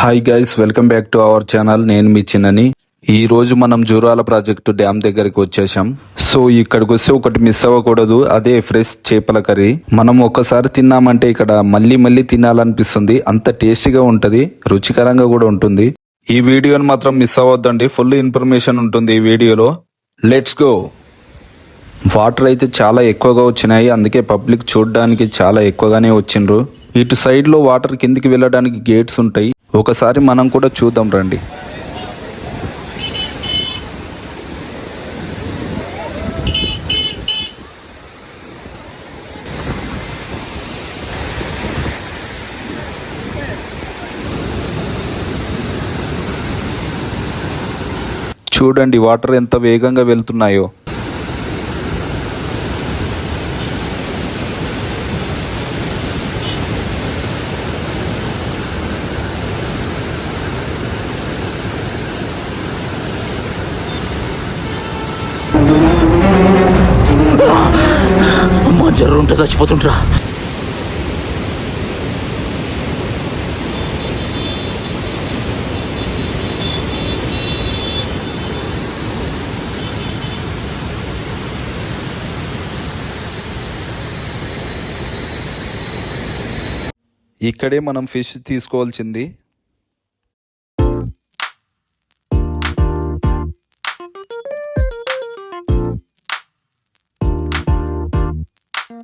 Hi guys welcome back to our channel నేను మీ చిన్నని. ఈ రోజు మనం జూరాల ప్రాజెక్టు డ్యామ్ దగ్గరికి వచ్చేసాం సో ఇక్కడికి వస్తే ఒకటి మిస్ అవ్వకూడదు. అదే ఫ్రెష్ చేపల కర్రీ. మనం ఒక్కసారి తిన్నామంటే ఇక్కడ మళ్ళీ మళ్ళీ తినాలనిపిస్తుంది. అంత టేస్టీగా ఉంటుంది. రుచికరంగా కూడా ఉంటుంది. ఈ వీడియోని మాత్రం మిస్ అవ్వద్దండి. ఫుల్ ఇన్ఫర్మేషన్ ఉంటుంది ఈ వీడియోలో. లెట్స్ గో వాటర్ అయితే చాలా ఎక్కువగా వచ్చినాయి. అందుకే పబ్లిక్ చూడడానికి చాలా ఎక్కువగానే వచ్చిండ్రు. ఇటు సైడ్లో వాటర్ కిందికి వెళ్ళడానికి గేట్స్ ఉంటాయి. ఒకసారి మనం కూడా చూద్దాం రండి. చూడండి వాటర్ ఎంత వేగంగా వెళ్తున్నాయో. జ్వరం ఉంటే చచ్చిపోతుంటరా. ఇక్కడే మనం ఫిష్ తీసుకోవాల్సింది పా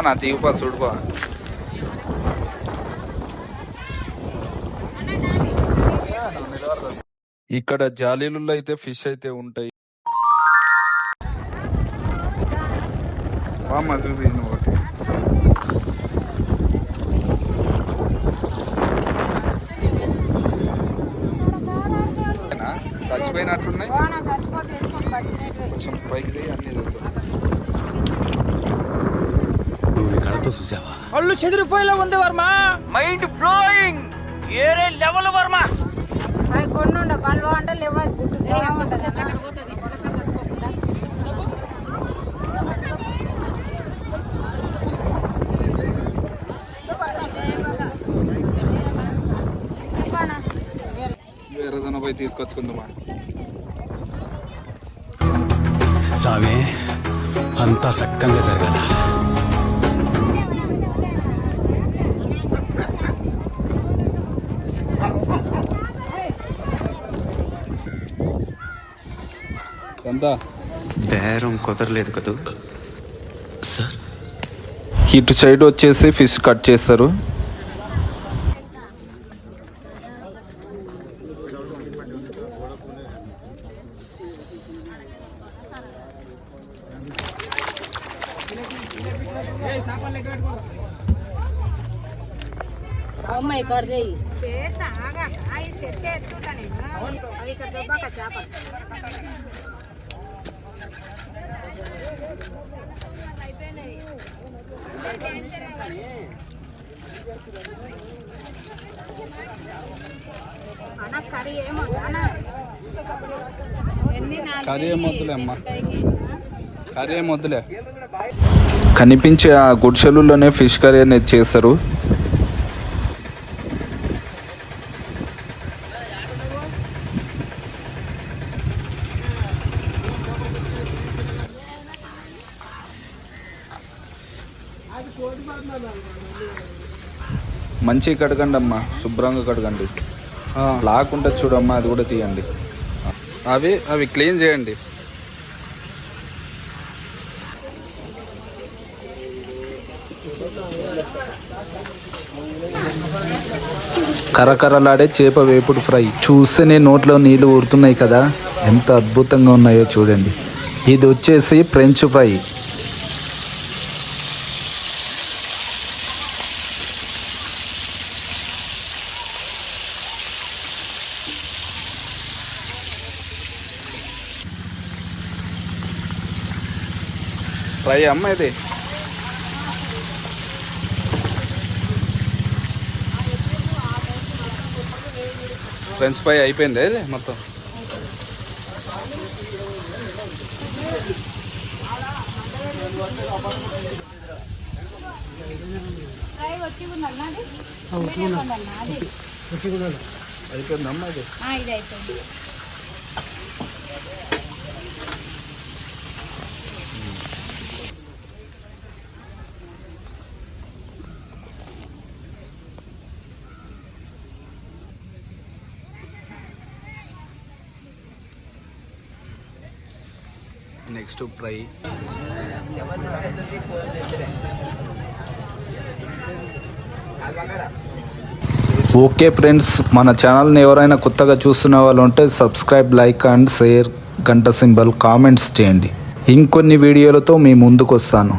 నా తీగుపా చూడుపా ఇక్కడ జాలీలు అయితే ఫిష్ అయితే ఉంటాయి. బా మజిల్ ఒకటి. పట్టినట్టు కొంచెం పైకి దిగి అన్ని కళ్ళతో చూసావా? కళ్ళు చెదిరిపోయేలా ఉంది వర్మ. మైండ్ బ్లోయింగ్ ఏరే లెవెల్ వర్మ. కొన్ని ఉండ బల్వ అంటే లేవదు. పోయి తీసుకొచ్చుకుందామా? సామే అంతా సక్కంగా జరగాల. ఎంత బేరం కుదరలేదు కదూ? సార్? ఇటు సైడ్ వచ్చేసి ఫిష్ కట్ చేస్తారు. అమ్మ ఇక్కడ చెయ్యి. చేస్తా ఆగా అవి చెట్టు ఎత్తుతా నేను. అవి ఇక్కడ దొబ్బక చేప అన్న కర్రీ ఏమో అన్న. ఎన్ని నాలుగు కర్రీ ఏం వద్దులే అమ్మా. కర్రీ ఏం వద్దులే. కనిపించే ఆ గుడిసెలులోనే ఫిష్ కర్రీ అనేది చేస్తారు. మంచిగా కడగండి అమ్మా శుభ్రంగా కడగండి. లాక్ ఉంటుంది చూడమ్మా అది కూడా తీయండి. అవి అవి క్లీన్ చేయండి. కరకరలాడే చేప వేపుడు ఫ్రై. చూస్తేనే నోట్లో నీళ్ళు ఊరుతున్నాయి కదా. ఎంత అద్భుతంగా ఉన్నాయో చూడండి. ఇది వచ్చేసి ఫ్రెంచ్ ఫ్రై. ఫ్రై అమ్మ ఇది. ఫ్రెంచ్ ఫ్రై అయిపోయింది ఇది మొత్తం? ఉందన్నా అది అది ఇది అయిపోయింది. Next fry. ఓకే ఫ్రెండ్స్ మన ఛానల్ని ఎవరైనా కొత్తగా చూస్తున్న వాళ్ళు ఉంటే సబ్స్క్రైబ్ లైక్ అండ్ షేర్ గంట సింబల్ కామెంట్స్ చేయండి. ఇంకొన్ని వీడియోలతో మీ ముందుకు వస్తాను